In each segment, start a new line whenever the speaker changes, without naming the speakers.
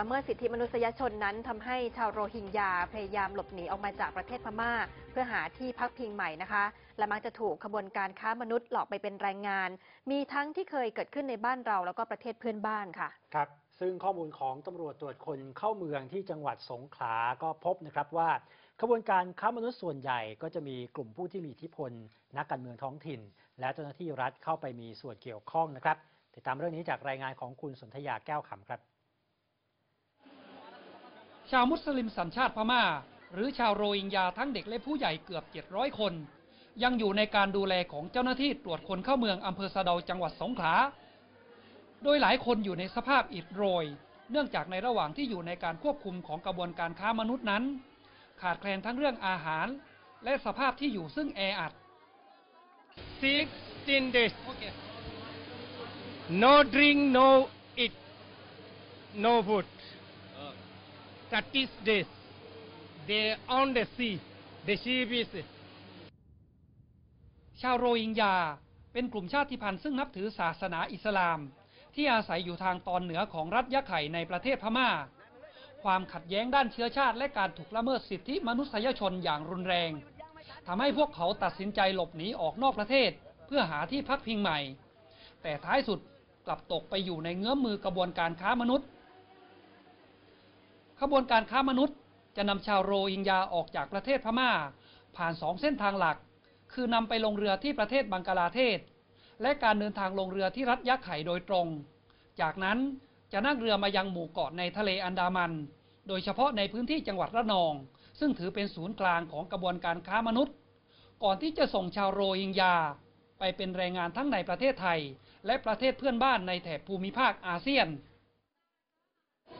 ละเมิดสิทธิมนุษยชนนั้นทำให้ชาวโรฮิงญาพยายามหลบหนีออกมาจากประเทศพม่า เพื่อหาที่พักพิงใหม่นะคะ และมักจะถูกขบวนการค้ามนุษย์หลอกไปเป็นแรงงาน มีทั้งที่เคยเกิดขึ้นในบ้านเราแล้วก็ประเทศเพื่อนบ้านค่ะ
ครับ ซึ่งข้อมูลของตำรวจตรวจคนเข้าเมืองที่จังหวัดสงขลาก็พบนะครับว่าขบวนการค้ามนุษย์ส่วนใหญ่ก็จะมีกลุ่มผู้ที่มีอิทธิพล นักการเมืองท้องถิ่น และเจ้าหน้าที่รัฐเข้าไปมีส่วนเกี่ยวข้องนะครับติดตามเรื่องนี้จากรายงานของคุณสนธยาแก้วขำครับา
วมุสลิมสัญชาติพม่า หรือชาวโรฮิงญาทั้งเด็กและผู้ใหญ่เกือบ 700 คน ยังอยู่ในการดูแลของเจ้าหน้าที่ตรวจคนเข้าเมืองอำเภอสะเดาจังหวัดสงขลา โดยหลายคนอยู่ในสภาพอิดโรย เนื่องจากในระหว่างที่อยู่ในการควบคุมของกระบวนการค้ามนุษย์นั้น ขาดแคลนทั้งเรื่องอาหาร และสภาพที่อยู่ซึ่งแออัด
16 days. No drink, no eat, no food. 30 days. They on the sea. The ship is
ชาวโรฮิงญาเป็นกลุ่มชาติพันธุ์ซึ่งนับถือศาสนาอิสลาม ที่อาศัยอยู่ทางตอนเหนือของรัฐยะไข่ในประเทศพม่า ความขัดแย้งด้านเชื้อชาติและการถูกละเมิดสิทธิมนุษยชนอย่างรุนแรงทำให้พวกเขาตัดสินใจหลบหนีออกนอกประเทศ เพื่อหาที่พักพิงใหม่ แต่ท้ายสุดกลับตกไปอยู่ในเงื้อมมือกระบวนการค้ามนุษย์ ขบวนการค้ามนุษย์ จะนำชาวโรฮิงญาออกจากประเทศพม่า ผ่านสองเส้นทางหลัก คือนำไปลงเรือที่ประเทศบังกลาเทศ และการเดินทางลงเรือที่รัฐยะไข่โดยตรง จากนั้นจะนั่งเรือมายังหมู่เกาะในทะเลอันดามัน โดยเฉพาะในพื้นที่จังหวัดระนอง ซึ่งถือเป็นศูนย์กลางของกระบวนการค้ามนุษย์ ก่อนที่จะส่งชาวโรฮิงญา ไปเป็นแรงงานทั้งในประเทศไทย และประเทศเพื่อนบ้านในแถบภูมิภาคอาเซียน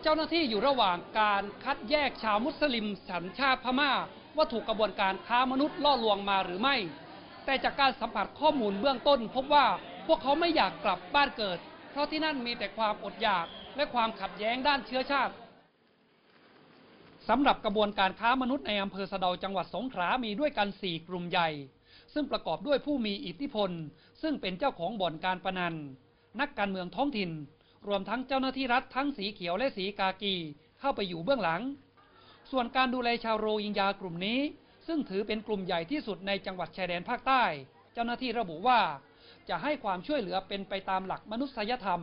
เจ้าหน้าที่อยู่ระหว่างการคัดแยกชาวมุสลิมสัญชาติพม่า ว่าถูกกระบวนการค้ามนุษย์ล่อลวงมาหรือไม่ แต่จากการสัมผัสข้อมูลเบื้องต้น พบว่าพวกเขาไม่อยากกลับบ้านเกิด เพราะที่นั่นมีแต่ความอดอยากและความขัดแย้งด้านเชื้อชาติสำหรับกระบวนการค้ามนุษย์ในอำเภอสะเดาจังหวัดสงขลามีด้วยกัน 4 กลุ่มใหญ่ ซึ่งประกอบด้วยผู้มีอิทธิพล ซึ่งเป็นเจ้าของบ่อนการพนัน นักการเมืองท้องถิ่น รวมทั้งเจ้าหน้าที่รัฐทั้งสีเขียวและสีกากีเข้าไปอยู่เบื้องหลัง ส่วนการดูแลชาวโรฮิงญากลุ่มนี้ ซึ่งถือเป็นกลุ่มใหญ่ที่สุดในจังหวัดชายแดนภาคใต้ เจ้าหน้าที่ระบุว่า จะให้ความช่วยเหลือเป็นไปตามหลักมนุษยธรรม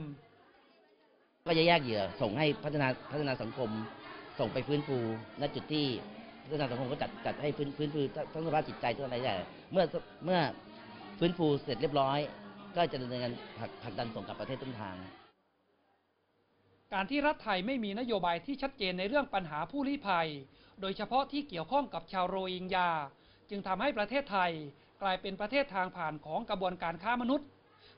ก็จะแยกเหยื่อส่งให้พัฒนาพัฒนาสังคม ส่งไปฟื้นฟูณจุดที่พัฒนาสังคมก็จัดจัดให้ฟื้นฟื้นฟูทั้งสภาพจิตใจทั้งอะไรแต่เมื่อเมื่อฟื้นฟูเสร็จเรียบร้อย ก็จะดำเนินการผลักผลักดันส่งกลับประเทศต้นทาง
การที่รัฐไทยไม่มีนโยบายที่ชัดเจนในเรื่องปัญหาผู้ลี้ภัย โดยเฉพาะที่เกี่ยวข้องกับชาวโรฮิงญา จึงทำให้ประเทศไทยกลายเป็นประเทศทางผ่านของกระบวนการค้ามนุษย์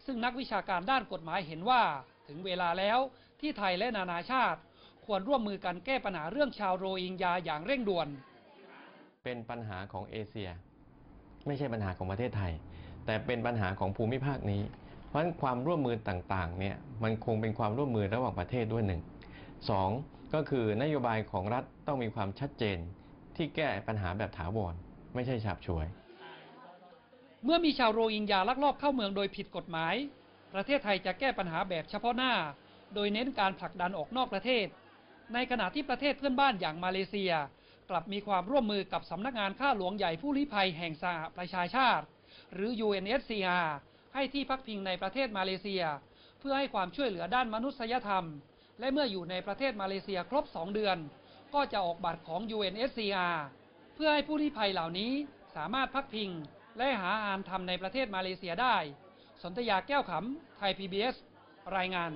ซึ่งนักวิชาการด้านกฎหมายเห็นว่า ถึงเวลาแล้วที่ไทยและนานาชาติ ควรร่วมมือกันแก้ปัญหาเรื่องชาวโรฮิงญาอย่างเร่งด่วน
เป็นปัญหาของเอเชีย ไม่ใช่ปัญหาของประเทศไทย แต่เป็นปัญหาของภูมิภาคนี้ ราะฉะนั้นความร่วมมือต่างๆเนี่ยมันคงเป็นความร่วมมือระหว่างประเทศด้วยหนึ่งสองก็คือนโยบายของรัฐต้องมีความชัดเจนที่แก้ปัญหาแบบถาวรไม่ใช่ฉาบฉวย
เมื่อมีชาวโรฮิงญาลักลอบเข้าเมืองโดยผิดกฎหมาย ประเทศไทยจะแก้ปัญหาแบบเฉพาะหน้า โดยเน้นการผลักดันออกนอกประเทศ ในขณะที่ประเทศเพื่อนบ้านอย่างมาเลเซีย กลับมีความร่วมมือกับสำนักงานข้าหลวงใหญ่ผู้ลี้ภัยแห่งสหประชาชาติ หรือ UNSCR ให้ที่พักพิงในประเทศมาเลเซีย เพื่อให้ความช่วยเหลือด้านมนุษยธรรม และเมื่ออยู่ในประเทศมาเลเซียครบ 2 เดือน ก็จะออกบัตรของ UNHCR เพื่อให้ผู้ลี้ภัยเหล่านี้สามารถพักพิง และหาอาหารทำในประเทศมาเลเซียได้ สนธยาแก้วขำไทย PBS รายงาน